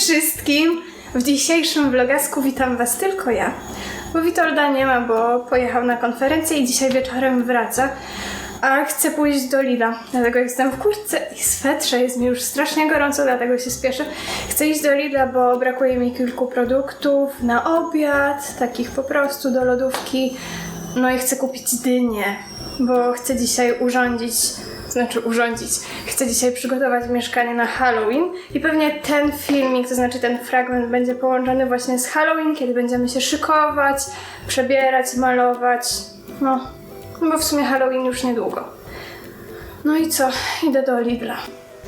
wszystkim! W dzisiejszym vlogasku witam Was tylko ja. Bo Witolda nie ma, bo pojechał na konferencję i dzisiaj wieczorem wraca. A chcę pójść do Lila, dlatego jestem w kurtce i swetrze, jest mi już strasznie gorąco, dlatego się spieszę. Chcę iść do Lila, bo brakuje mi kilku produktów na obiad, takich po prostu do lodówki. No i chcę kupić dynię, bo chcę dzisiaj urządzić, znaczy urządzić, chcę dzisiaj przygotować mieszkanie na Halloween i pewnie ten filmik, to znaczy ten fragment będzie połączony właśnie z Halloween, kiedy będziemy się szykować, przebierać, malować, no, no bo w sumie Halloween już niedługo. No i co? Idę do Lidla.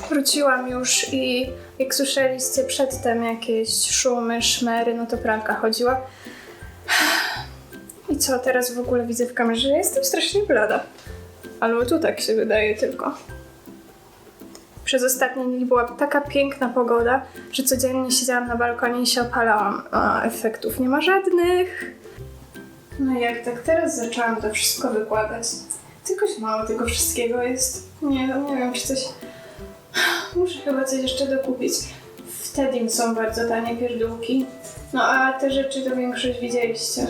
Wróciłam już i jak słyszeliście przedtem jakieś szumy, szmery, no to pralka chodziła. I co, teraz w ogóle widzę w kamerze, jestem strasznie blada. Albo tu tak się wydaje tylko. Przez ostatnie dni była taka piękna pogoda, że codziennie siedziałam na balkonie i się opalałam, a efektów nie ma żadnych. No i jak tak teraz zaczęłam to wszystko wykładać, tylkoś mało tego wszystkiego jest. Nie wiem, nie wiem, czy coś... Muszę chyba coś jeszcze dokupić. W Tedim są bardzo tanie pierdółki. No a te rzeczy to większość widzieliście.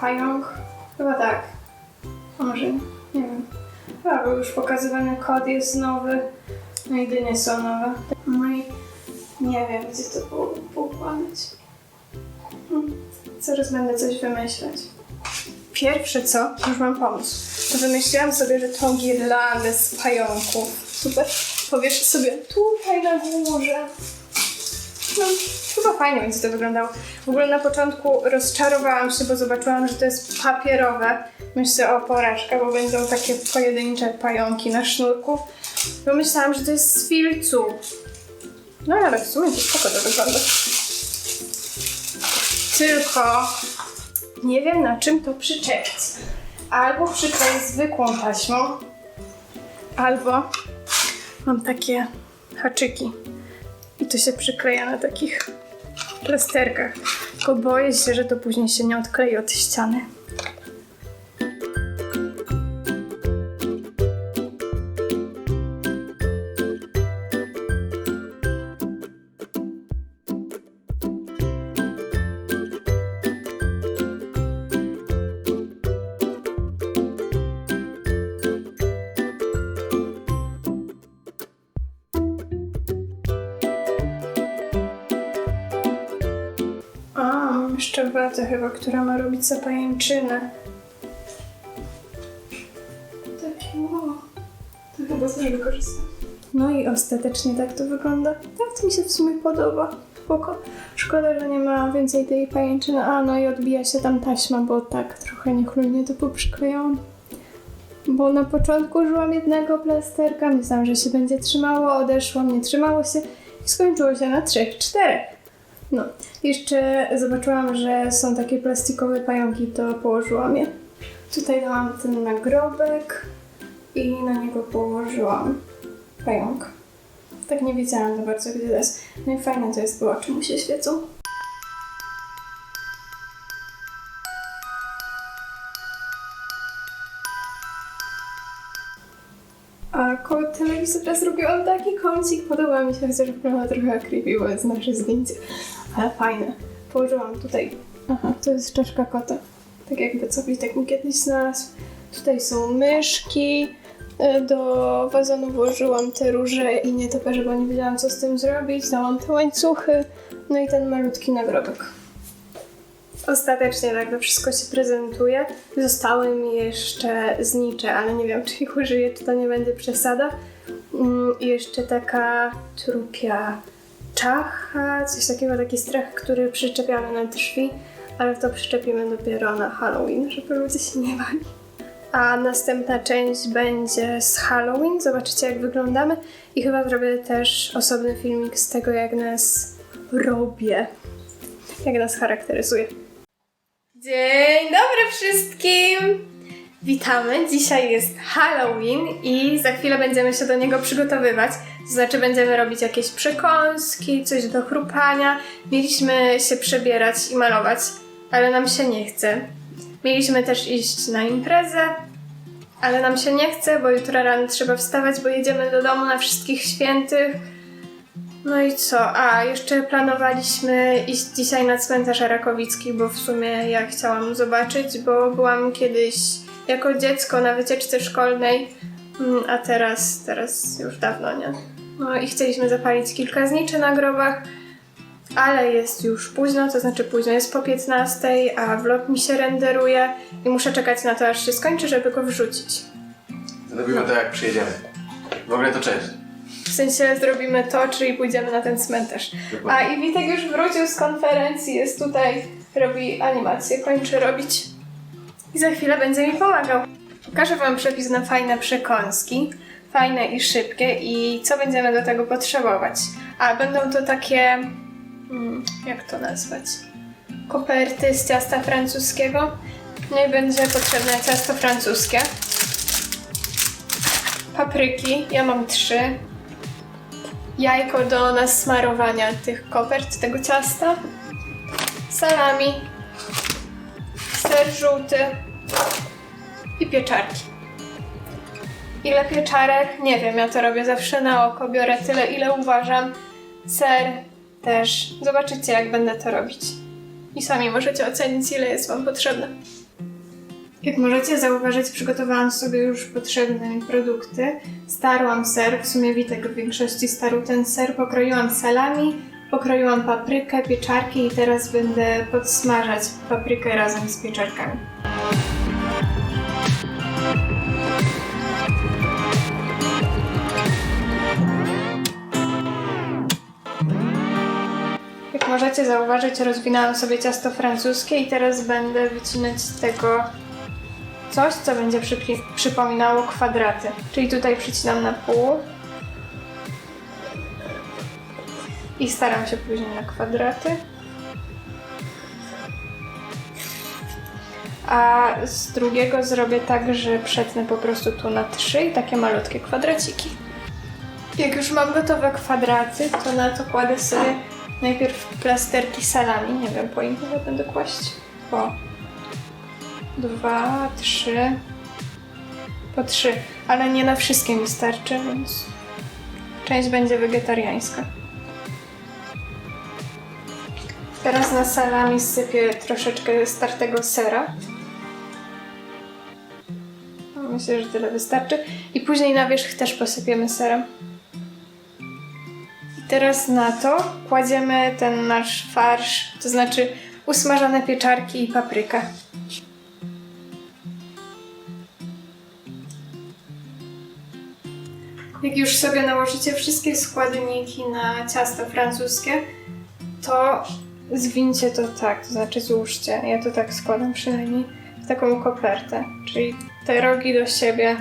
Pająk? Chyba tak. A może nie? Nie wiem. Chyba był już pokazywany kod jest nowy. No i dynie są nowe. No i nie wiem, gdzie to było poukładać. Hmm. Zaraz będę coś wymyślać. Pierwsze co, już mam pomysł. To wymyśliłam sobie, że tą girlandę z pająków. Super. Powieszę sobie tutaj na górze. No, chyba fajnie będzie to wyglądało. W ogóle na początku rozczarowałam się, bo zobaczyłam, że to jest papierowe. Myślę o porażkę, bo będą takie pojedyncze pająki na sznurku. Bo myślałam, że to jest z filcu. No ale w sumie to spoko to wygląda. Tylko nie wiem na czym to przyczepić. Albo przykleję zwykłą taśmą, albo mam takie haczyki. I to się przykleja na takich plasterkach. Tylko boję się, że to później się nie odklei od ściany. Chyba, która ma robić zapajęczynę. Takie o. To chyba też wykorzystam. No i ostatecznie tak to wygląda. Tak to mi się w sumie podoba. Spoko. Szkoda, że nie ma więcej tej pajęczyny. A, no i odbija się tam taśma, bo tak trochę niechlujnie to poprzyklejałam. Bo na początku użyłam jednego plasterka, myślałam, że się będzie trzymało, odeszło, nie trzymało się i skończyło się na trzech, czterech. No, jeszcze zobaczyłam, że są takie plastikowe pająki, to położyłam je. Tutaj dałam ten nagrobek i na niego położyłam pająk. Tak nie wiedziałam za bardzo, gdzie to jest. No i fajne to jest, bo oczy mu się świecą. A koło telewizora zrobiłam taki kącik, podoba mi się, chociaż wygląda trochę creepy, bo jest nasze zdjęcie. Ale fajne. Położyłam tutaj. Aha, to jest czaszka kota. Tak jakby co mi kiedyś znalazł. Tutaj są myszki. E, Do wazonu włożyłam te róże i nietoperze, bo nie wiedziałam co z tym zrobić. Dałam te łańcuchy. No i ten malutki nagrobek. Ostatecznie tak to wszystko się prezentuje. Zostały mi jeszcze znicze, ale nie wiem, czy ich użyję, czy to nie będzie przesada. Mm, I jeszcze taka trupia czacha, coś takiego, taki strach, który przyczepiamy na drzwi, ale to przyczepimy dopiero na Halloween, żeby ludzie się nie bali. A następna część będzie z Halloween, zobaczycie jak wyglądamy i chyba zrobię też osobny filmik z tego, jak nas robię, jak nas charakteryzuje. Dzień dobry wszystkim! Witamy. Dzisiaj jest Halloween i za chwilę będziemy się do niego przygotowywać. To znaczy będziemy robić jakieś przekąski, coś do chrupania. Mieliśmy się przebierać i malować, ale nam się nie chce. Mieliśmy też iść na imprezę, ale nam się nie chce, bo jutro rano trzeba wstawać, bo jedziemy do domu na wszystkich świętych. No i co? A, jeszcze planowaliśmy iść dzisiaj na cmentarz Rakowicki, bo w sumie ja chciałam zobaczyć, bo byłam kiedyś jako dziecko na wycieczce szkolnej, mm, a teraz, teraz już dawno nie. No i chcieliśmy zapalić kilka zniczy na grobach, ale jest już późno, to znaczy późno jest po 15, a vlog mi się renderuje i muszę czekać na to, aż się skończy, żeby go wrzucić. Zrobimy to jak przyjedziemy. W ogóle to cześć. W sensie zrobimy to, czyli pójdziemy na ten cmentarz. A i Witek już wrócił z konferencji, jest tutaj, robi animację, kończy robić. I za chwilę będzie mi pomagał. Pokażę Wam przepis na fajne przekąski, fajne i szybkie i co będziemy do tego potrzebować. A będą to takie, mm, jak to nazwać, koperty z ciasta francuskiego. No i będzie potrzebne ciasto francuskie. Papryki, ja mam trzy, jajko do nasmarowania tych kopert, tego ciasta, salami, ser żółty i pieczarki. Ile pieczarek? Nie wiem, ja to robię zawsze na oko, biorę tyle, ile uważam. Ser też. Zobaczycie, jak będę to robić. I sami możecie ocenić, ile jest Wam potrzebne. Jak możecie zauważyć, przygotowałam sobie już potrzebne mi produkty. Starłam ser, w sumie Witek w większości starł ten ser, pokroiłam salami, pokroiłam paprykę, pieczarki i teraz będę podsmażać paprykę razem z pieczarkami. Jak możecie zauważyć, rozwinęłam sobie ciasto francuskie i teraz będę wycinać z tego coś, co będzie przypominało kwadraty. Czyli tutaj przycinam na pół. I staram się później na kwadraty. A z drugiego zrobię tak, że przetnę po prostu tu na trzy i takie malutkie kwadraciki. Jak już mam gotowe kwadraty, to na to kładę sobie najpierw plasterki salami. Nie wiem, po ile będę kłaść. Po dwa, trzy. Po trzy, ale nie na wszystkie mi starczy, więc część będzie wegetariańska. Teraz na salami sypię troszeczkę startego sera. No, Myślę, że tyle wystarczy. I później na wierzch też posypiemy serem. I teraz na to kładziemy ten nasz farsz, to znaczy usmażone pieczarki i paprykę. Jak już sobie nałożycie wszystkie składniki na ciasto francuskie, to zwincie to tak, to znaczy złóżcie. Ja to tak składam przynajmniej w taką kopertę, czyli te rogi do siebie,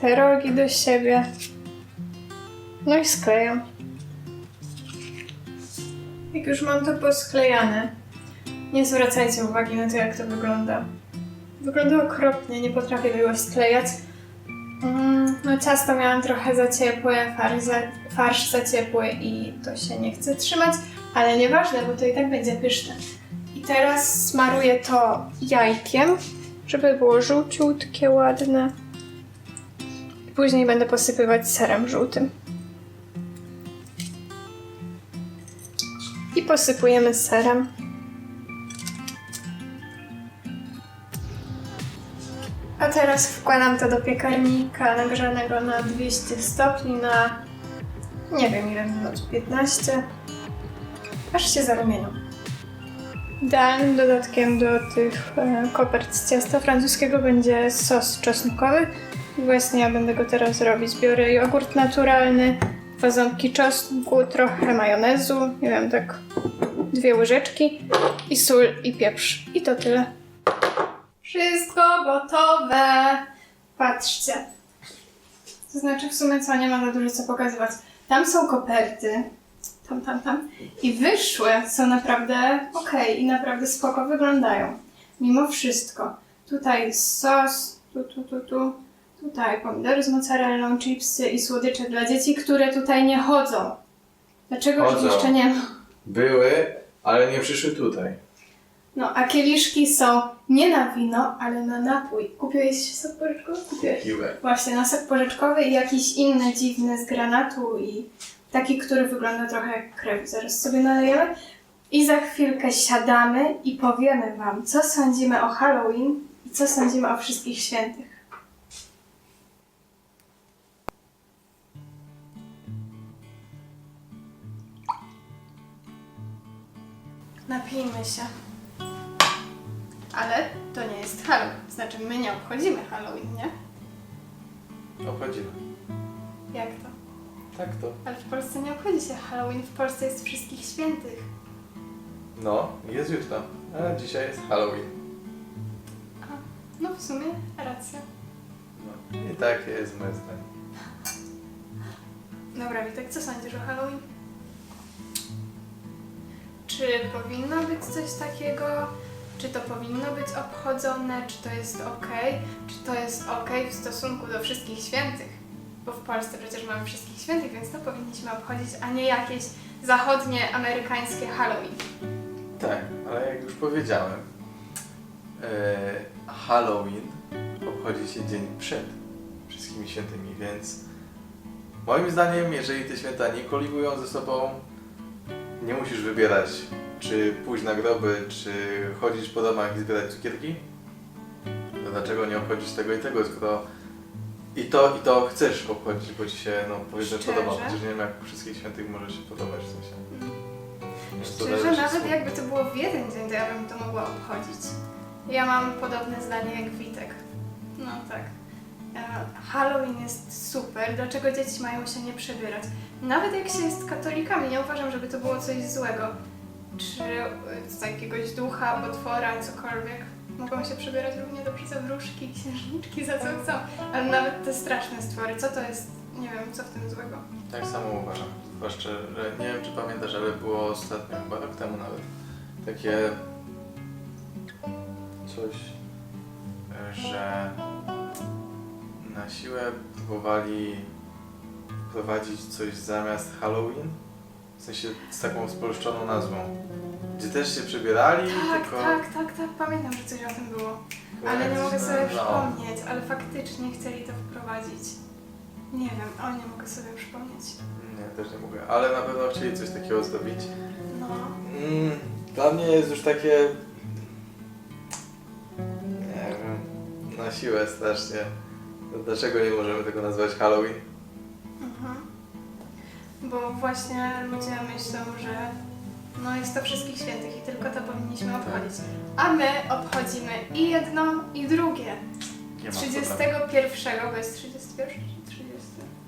te rogi do siebie, no i sklejam. Jak już mam to posklejane, nie zwracajcie uwagi na to, jak to wygląda. Wygląda okropnie, nie potrafię tego sklejać. Mm, no ciasto miałam trochę za ciepłe, farsz za, farsz za ciepły i to się nie chce trzymać, ale nieważne, bo to i tak będzie pyszne. I teraz smaruję to jajkiem, żeby było żółciutkie, ładne. Później będę posypywać serem żółtym. I posypujemy serem. A teraz wkładam to do piekarnika nagrzanego na 200 stopni na nie wiem ile minut, 15, aż się zarumienią. Idealnym dodatkiem do tych e, kopert z ciasta francuskiego będzie sos czosnkowy. I właśnie ja będę go teraz robić. Biorę jogurt naturalny, dwa ząbki czosnku, trochę majonezu, nie wiem, tak dwie łyżeczki i sól i pieprz. I to tyle. Wszystko gotowe. Patrzcie. To znaczy w sumie co, nie ma za dużo co pokazywać. Tam są koperty. Tam, tam, tam. I wyszłe są naprawdę okej i naprawdę spoko wyglądają. Mimo wszystko. Tutaj sos, tu, tu, tu, tu. Tutaj pomidory z mozzarellą, chipsy i słodycze dla dzieci, które tutaj nie chodzą. Dlaczego ich Chodzą. jeszcze nie ma? Były, ale nie przyszły tutaj. No, a kieliszki są nie na wino, ale na napój. Kupiłeś sok porzeczkowy? Kupiłeś. Piłę. Właśnie, na sok porzeczkowy i jakiś inny dziwny z granatu i taki, który wygląda trochę jak krew. Zaraz sobie nalejemy. I za chwilkę siadamy i powiemy Wam, co sądzimy o Halloween i co sądzimy o wszystkich świętych. Napijmy się. Ale to nie jest Halloween. Znaczy, my nie obchodzimy Halloween, nie? Obchodzimy. Jak to? Tak to. Ale w Polsce nie obchodzi się Halloween, w Polsce jest wszystkich świętych. No, jest jutro. A dzisiaj jest Halloween. A, no w sumie racja. No. I tak jest moje zdanie. Dobra, Witek, co sądzisz o Halloween? Czy powinno być coś takiego? Czy to powinno być obchodzone? Czy to jest ok? Czy to jest ok w stosunku do wszystkich świętych? Bo w Polsce przecież mamy wszystkich świętych, więc to powinniśmy obchodzić, a nie jakieś zachodnie, amerykańskie Halloween. Tak, ale jak już powiedziałem, e, Halloween obchodzi się dzień przed wszystkimi świętymi, więc moim zdaniem, jeżeli te święta nie kolidują ze sobą, nie musisz wybierać, czy pójść na groby, czy chodzić po domach i zbierać cukierki. To dlaczego nie obchodzić tego i tego, skoro i to, i to chcesz obchodzić, bo ci się, no powiedzmy, Szczerze? podoba. Chociaż nie wiem, jak wszystkich świętych może się podobać w sensie. Więc to Szczerze, zależy nawet jakby to było w jeden dzień, to ja bym to mogła obchodzić. Ja mam podobne zdanie jak Witek. No tak. E, Halloween jest super. Dlaczego dzieci mają się nie przebierać? Nawet jak się jest katolikami, nie uważam, żeby to było coś złego. Czy e, z jakiegoś ducha, potwora, cokolwiek. Mogą się przebierać równie dobrze za wróżki, księżniczki, za co chcą. Ale nawet te straszne stwory, co to jest? Nie wiem, co w tym złego. Tak samo uważam. Zwłaszcza, że nie wiem czy pamiętasz, ale było ostatnio, chyba rok temu nawet, takie coś, że na siłę próbowali wprowadzić coś zamiast Halloween, w sensie z taką spolszczoną nazwą, gdzie też się przebierali, Tak, tylko... tak, tak, tak, pamiętam, że coś o tym było. Ale nie mogę sobie No. przypomnieć, ale faktycznie chcieli to wprowadzić. Nie wiem, o nie mogę sobie przypomnieć. Nie, też nie mogę, ale na pewno chcieli coś takiego zrobić. No, Mm, dla mnie jest już takie. Nie wiem. Na siłę strasznie. Dlaczego nie możemy tego nazwać Halloween? mhm. Bo właśnie ludzie myślą, że no jest to wszystkich świętych i tylko to powinniśmy obchodzić. A my obchodzimy i jedno, i drugie. Nie ma 31, bo jest 31 czy 30?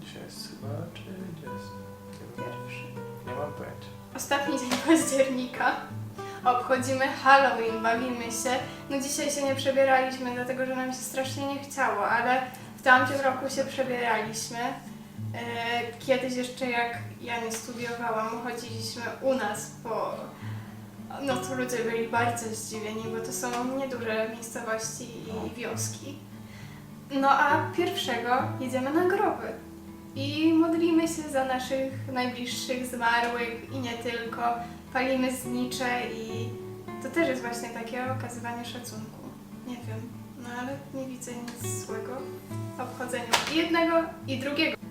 Dzisiaj jest chyba 30. Pierwszy. Nie mam pojęcia. Ostatni dzień października. Obchodzimy Halloween, bawimy się. No dzisiaj się nie przebieraliśmy, dlatego że nam się strasznie nie chciało, ale w tamtym roku się przebieraliśmy. E, Kiedyś jeszcze jak ja nie studiowałam, chodziliśmy u nas po... No to ludzie byli bardzo zdziwieni, bo to są nieduże miejscowości i wioski. No a pierwszego jedziemy na groby i modlimy się za naszych najbliższych zmarłych i nie tylko. Palimy znicze i to też jest właśnie takie okazywanie szacunku. Nie wiem, no ale nie widzę nic złego w obchodzeniu jednego i drugiego.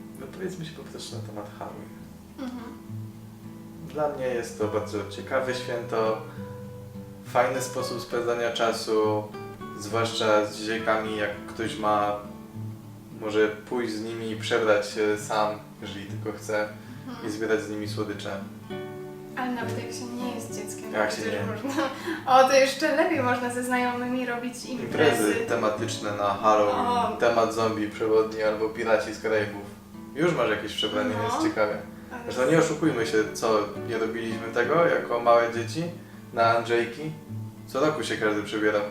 No powiedzmy się po prostu na temat Halloween. Mhm. Dla mnie jest to bardzo ciekawe święto, fajny sposób spędzania czasu, zwłaszcza z dzieciakami, jak ktoś ma, może pójść z nimi i przebrać się sam, jeżeli tylko chce, i Mhm. zbierać z nimi słodycze. Ale nawet jak się nie jest dzieckiem, Jak się nie. można. O, to jeszcze lepiej można ze znajomymi robić imprezy. Imprezy tematyczne na Halloween, O. temat zombie przewodni albo piraci z Karaibów. Już masz jakieś przebranie, No. więc ciekawe. Ale Zresztą nie oszukujmy się, co nie robiliśmy tego jako małe dzieci na Andrzejki. Co roku się każdy przebierał,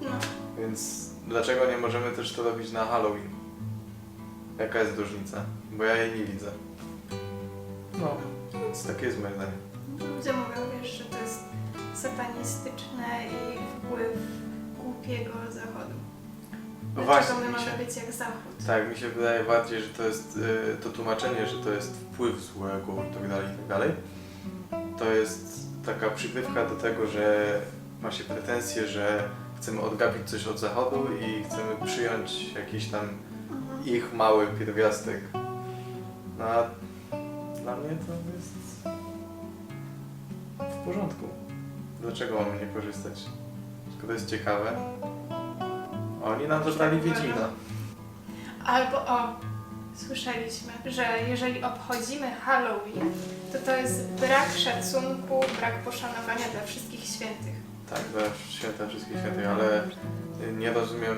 No. więc dlaczego nie możemy też to robić na Halloween? Jaka jest różnica? Bo ja jej nie widzę. No, więc takie jest moje zdanie. Ludzie mówią, wiesz, że to jest satanistyczne i wpływ głupiego zachodu. No Dlaczego właśnie, my mi się- mamy być jak zachód? Tak, mi się wydaje bardziej, że to jest y, to tłumaczenie, że to jest wpływ złego i tak dalej, i tak dalej. To jest taka przykrywka do tego, że macie pretensje, że chcemy odgapić coś od zachodu i chcemy przyjąć jakiś tam Mhm. ich mały pierwiastek. No a dla mnie to jest w porządku. Dlaczego mamy nie korzystać? Skoro jest ciekawe. Oni nam zabrali Wiedźmina. Albo o, słyszeliśmy, że jeżeli obchodzimy Halloween, to to jest brak szacunku, brak poszanowania dla wszystkich świętych. Tak, dla święta wszystkich świętych, ale nie rozumiem,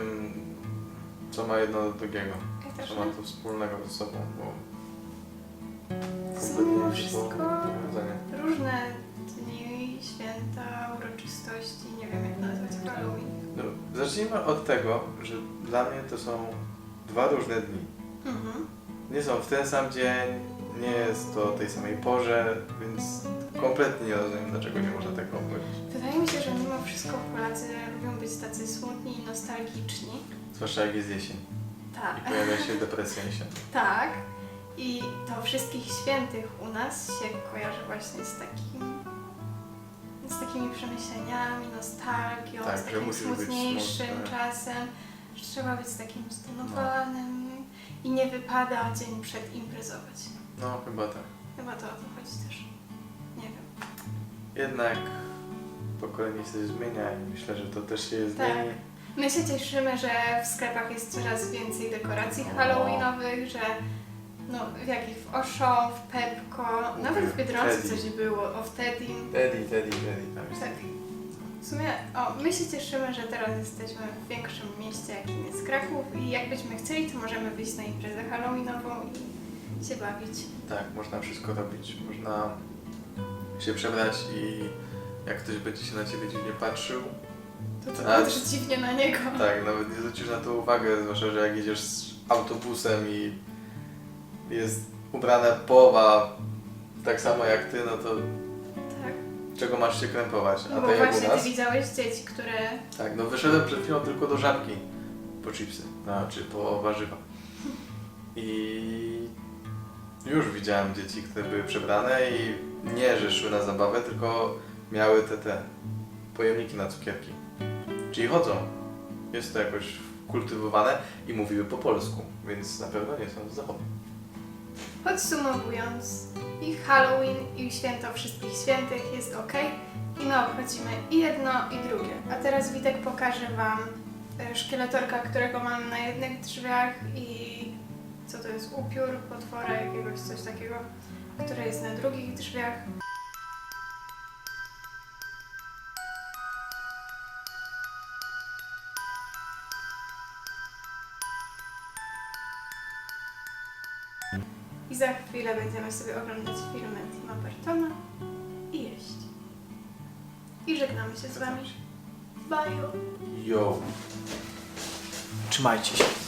co ma jedno do drugiego. Ja też Co ma nie. to wspólnego ze sobą, bo Są kompletnie mimo wszystko różne dni, święta, uroczystości, nie wiem jak nazwać Halloween. Zacznijmy od tego, że dla mnie to są dwa różne dni. Mhm. Nie są w ten sam dzień, nie jest to o tej samej porze, więc kompletnie nie rozumiem, dlaczego nie można tego obchodzić. Wydaje mi się, że mimo wszystko Polacy lubią być tacy smutni i nostalgiczni. Zwłaszcza jak jest jesień i Tak. pojawia się depresja jesienna. Tak. I to wszystkich świętych u nas się kojarzy właśnie z takim z takimi przemyśleniami, nostalgią, Tak, z takim smutniejszym smutny. czasem, że trzeba być takim stonowanym i nie wypada dzień przed imprezować. No, chyba tak. Chyba to o to chodzi też. Nie wiem. Jednak pokolenie się zmienia i myślę, że to też się Tak. zmieni. My się cieszymy, że w sklepach jest coraz więcej dekoracji halloweenowych, że no, w jakich w Auchan, w Pepco, nawet w Biedronce Teddy. coś było, o w Teddy. Teddy, Teddy, Teddy, tam jest. Tak. W sumie, o, my się cieszymy, że teraz jesteśmy w większym mieście, jakim jest Kraków i jakbyśmy chcieli, to możemy wyjść na imprezę halloweenową i się bawić. Tak, można wszystko robić. Można się przebrać i jak ktoś będzie się na ciebie dziwnie patrzył, To ty patrzysz dziwnie na niego. tak, nawet nie zwrócisz na to uwagę, zwłaszcza, że jak jedziesz z autobusem i jest ubrana połowa tak samo jak ty, no to Tak. czego masz się krępować? A No bo tak jak u właśnie nas? ty widziałeś dzieci, które... Tak, no wyszedłem przed chwilą tylko do żabki po chipsy, no, czy po warzywa. I już widziałem dzieci, które były przebrane i nie, że szły na zabawę, tylko miały te, te pojemniki na cukierki. Czyli chodzą. Jest to jakoś kultywowane i mówiły po polsku, więc na pewno nie są z zachodu. Podsumowując, i Halloween, i święto wszystkich świętych jest ok. I my obchodzimy i jedno, i drugie. A teraz Witek pokaże Wam e, szkieletorka, którego mam na jednych drzwiach i co to jest upiór, potwora jakiegoś, coś takiego, które jest na drugich drzwiach. I za chwilę będziemy sobie oglądać filmy Tima Burtona i jeść. I żegnamy się z Wami. Bye! Yo! Trzymajcie się.